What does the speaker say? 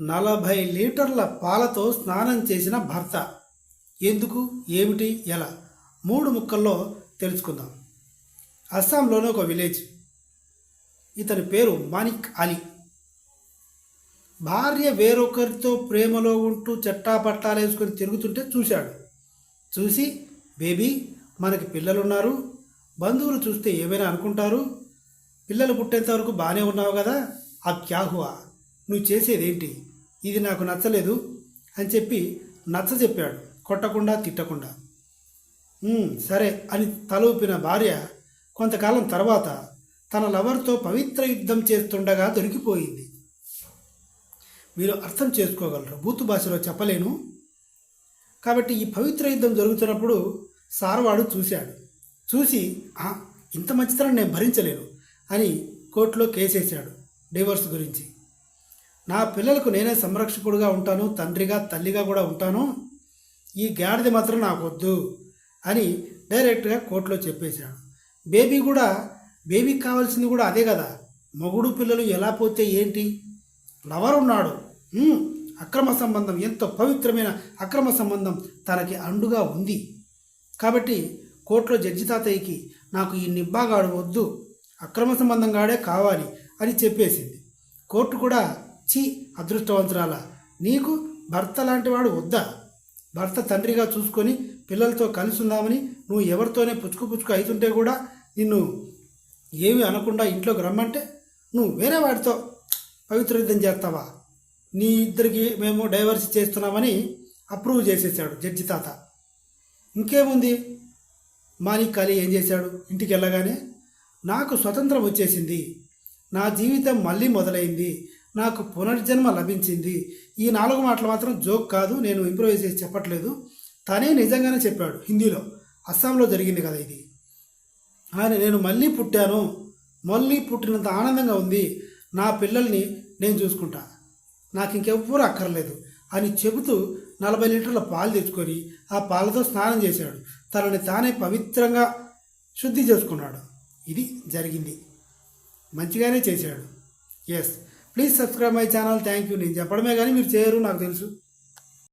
నలభై లీటర్ల పాలతో స్నానం చేసిన భర్త. ఎందుకు? ఏమిటి? ఎలా? మూడు ముక్కల్లో తెలుసుకుందాం. అస్సాంలోని ఒక విలేజ్. ఇతని పేరు మానిక్ అలీ. భార్య వేరొకరితో ప్రేమలో ఉంటూ చట్టాపట్టాలు వేసుకొని తిరుగుతుంటే చూశాడు. చూసి బేబీ మనకి పిల్లలున్నారు. బంధువులు చూస్తే ఏమైనా అనుకుంటారు? పిల్లలు పుట్టేంత వరకు బాగానే ఉన్నావు కదా? ఆ క్యా హువా నువ్వు చేసేదేంటి? ఇది నాకు నచ్చలేదు అని చెప్పి నచ్చ చెప్పాడు. కొట్టకుండా తిట్టకుండా. సరే అని తల ఊపిన భార్య కొంతకాలం తర్వాత తన లవర్తో పవిత్ర యుద్ధం చేస్తుండగా దొరికిపోయింది. మీరు అర్థం చేసుకోగలరు. బూతు భాషలో చెప్పలేను. కాబట్టి ఈ పవిత్ర యుద్ధం జరుగుతున్నప్పుడు సార్వాడు చూశాడు. చూసి ఇంత మంచితనం నేను భరించలేను అని కోర్టులో కేసేశాడు. డివోర్స్ గురించి. నా పిల్లలకు నేనే సంరక్షకుడుగా ఉంటాను తండ్రిగా తల్లిగా కూడా ఉంటాను. ఈ గాడిది మాత్రం నాకు వద్దు అని డైరెక్ట్గా కోర్టులో చెప్పేశాడు. బేబీ కూడా బేబీకి కావాల్సింది కూడా అదే కదా. మగుడు పిల్లలు ఎలా పోతే ఏంటి? లవర్ ఉన్నాడు అక్రమ సంబంధం ఎంతో పవిత్రమైన అక్రమ సంబంధం తనకి అండుగా ఉంది. కాబట్టి కోర్టులో జడ్జి తాతయ్యకి నాకు ఈ నిబ్బాగాడు వద్దు అక్రమ సంబంధం గాడే కావాలి అని చెప్పేసింది. కోర్టు కూడా చి అదృష్టవంతురాల. నీకు భర్త లాంటి వాడు వద్దా? భర్త తండ్రిగా చూసుకొని పిల్లలతో కలిసి ఉందామని నువ్వు ఎవరితోనే పుచ్చుకు పుచ్చుకు అవుతుంటే కూడా నిన్ను ఏమి అనకుండా ఇంట్లోకి రమ్మంటే నువ్వు వేరే వాడితో పవిత్ర యుద్ధం చేస్తావా? నీ ఇద్దరికి మేము డైవర్స్ చేస్తున్నామని అప్రూవ్ చేసేసాడు జడ్జి తాత. ఇంకేముంది? మాలిక్ అలీ ఏం చేశాడు? ఇంటికి వెళ్ళగానే నాకు స్వతంత్రం వచ్చేసింది. నా జీవితం మళ్ళీ మొదలైంది. నాకు పునర్జన్మ లభించింది. ఈ నాలుగు మాటలు మాత్రం జోక్ కాదు నేను ఇంప్రూవైజ్ చేసి చెప్పట్లేదు. తనే నిజంగానే చెప్పాడు హిందీలో. అస్సాంలో జరిగింది కదా ఇది. ఆయన నేను మళ్ళీ పుట్టాను. మళ్ళీ పుట్టినంత ఆనందంగా ఉంది. నా పిల్లల్ని నేను చూసుకుంటా. నాకు ఇంకెవ్వరూ అక్కర్లేదు అని చెబుతూ నలభై లీటర్ల పాలు తెచ్చుకొని ఆ పాలతో స్నానం చేశాడు. తనని తానే పవిత్రంగా శుద్ధి చేసుకున్నాడు. ఇది జరిగింది. మంచిగానే చేశాడు. Yes please subscribe my channel thank you నేను చెప్పడమే కానీ మీరు చేయరు నాకు తెలుసు.